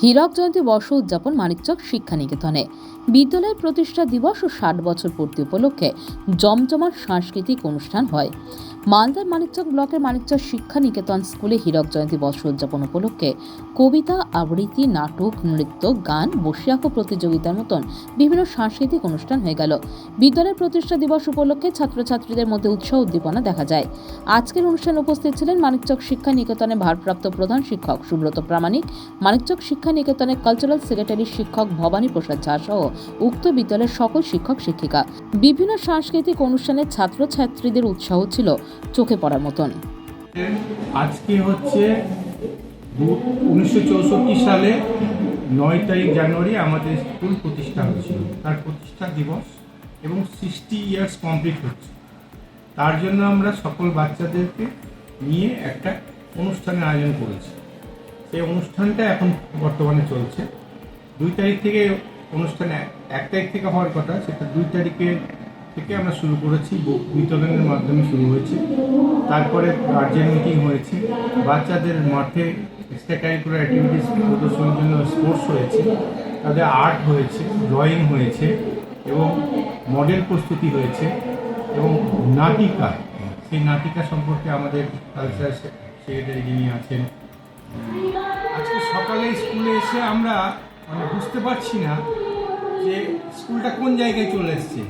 হীরক জয়ন্তী বর্ষ উদযাপন মানিকচক শিক্ষা নিকেতনে বিদ্যালয়ের প্রতিষ্ঠা দিবস ও ষাট বছর পূর্তি উপলক্ষে জমজমাট সাংস্কৃতিক অনুষ্ঠান হয়। মালদার মানিকচক ব্লকের মানিকচক শিক্ষা নিকেতন স্কুলে হীরক জয়ন্তী বর্ষ উদযাপন উপলক্ষে কবিতা, আবৃত্তি, নাটক, নৃত্য, গান, বসিয়াকো প্রতিযোগিতার মতন বিভিন্ন সাংস্কৃতিক অনুষ্ঠান হয়ে গেল। বিদ্যালয়ের প্রতিষ্ঠা দিবস উপলক্ষে ছাত্রছাত্রীদের মধ্যে উৎসাহ উদ্দীপনা দেখা যায়। আজকের অনুষ্ঠানে উপস্থিত ছিলেন মানিকচক শিক্ষা নিকেতনের ভারপ্রাপ্ত প্রধান শিক্ষক সুব্রত প্রামাণিক, মানিকচক শিক্ষা নিকেতনের কালচারাল সেক্রেটারি শিক্ষক ভবানী প্রসাদ ঝা সহ উক্ত বিদ্যালয়ের সকল শিক্ষক শিক্ষিকা। বিভিন্ন সাংস্কৃতিক অনুষ্ঠানে ছাত্রছাত্রীদের উৎসাহ ছিল। চোখে পড়ার মতন। আজকে হচ্ছে উনিশশো চৌষট্টি সালে নয় তারিখ জানুয়ারি আমাদের স্কুল প্রতিষ্ঠা হয়েছিল। তার প্রতিষ্ঠা দিবস এবং সিক্সটি ইয়ার্স কমপ্লিট হচ্ছে। তার জন্য আমরা সকল বাচ্চাদেরকে নিয়ে একটা অনুষ্ঠানের আয়োজন করেছি। সেই অনুষ্ঠানটা এখন বর্তমানে চলছে। দুই তারিখ থেকে অনুষ্ঠান এক- এক তারিখ থেকে হওয়ার কথা, সেটা দুই তারিখে থেকে আমরা শুরু করেছি বিতরণের মাধ্যমে শুরু হয়েছে। তারপরে গার্জেন মিটিং হয়েছে। বাচ্চাদের মাঠে এক্সট্রা কারিকুলার অ্যাক্টিভিটিস প্রদর্শনের জন্য স্পোর্টস হয়েছে। তাদের আর্ট হয়েছে ড্রয়িং হয়েছে এবং মডেল প্রস্তুতি হয়েছে এবং নাটিকা। সেই নাটিকা সম্পর্কে আমাদের কালচার সেক্রেটারি যিনি আছেন, আজকে সকালে স্কুলে এসে আমরা মানে বুঝতে পারছি না যে স্কুলটা কোন জায়গায় চলে এসছে।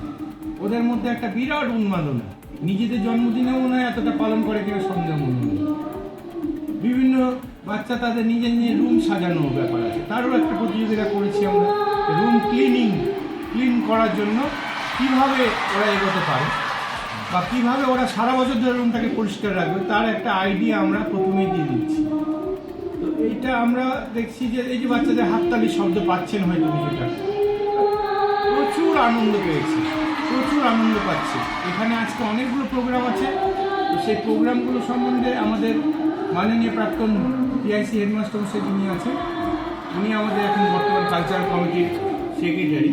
ওদের মধ্যে একটা বিরাট উন্মাদনা। নিজেদের জন্মদিনেও মনে হয় এতটা পালন করে কিনা সন্দেহ মনে বিভিন্ন বাচ্চা তাদের নিজের নিজের রুম সাজানোর ব্যাপার আছে। তারও একটা প্রতিযোগিতা করেছি আমরা, রুম ক্লিনিং, ক্লিন করার জন্য কীভাবে ওরা এগোতে পারে বা কীভাবে ওরা সারা বছর ধরে রুমটাকে পরিষ্কার রাখবে, তার একটা আইডিয়া আমরা প্রথমেই দিয়ে দিচ্ছি। তো এইটা আমরা দেখছি যে এই যে বাচ্চাদের হাততালি শব্দ পাচ্ছেন হয়তো কিছুটা। প্রচুর আনন্দ পেয়েছে। আনন্দ পাচ্ছে। এখানে আজকে অনেকগুলো প্রোগ্রাম আছে। তো সেই প্রোগ্রামগুলো সম্বন্ধে আমাদের মাননীয় প্রাক্তন পিআইসি হেডমাস্টার মশাই যিনি আছেন, উনি আমাদের এখন বর্তমান কালচারাল কমিটির secretary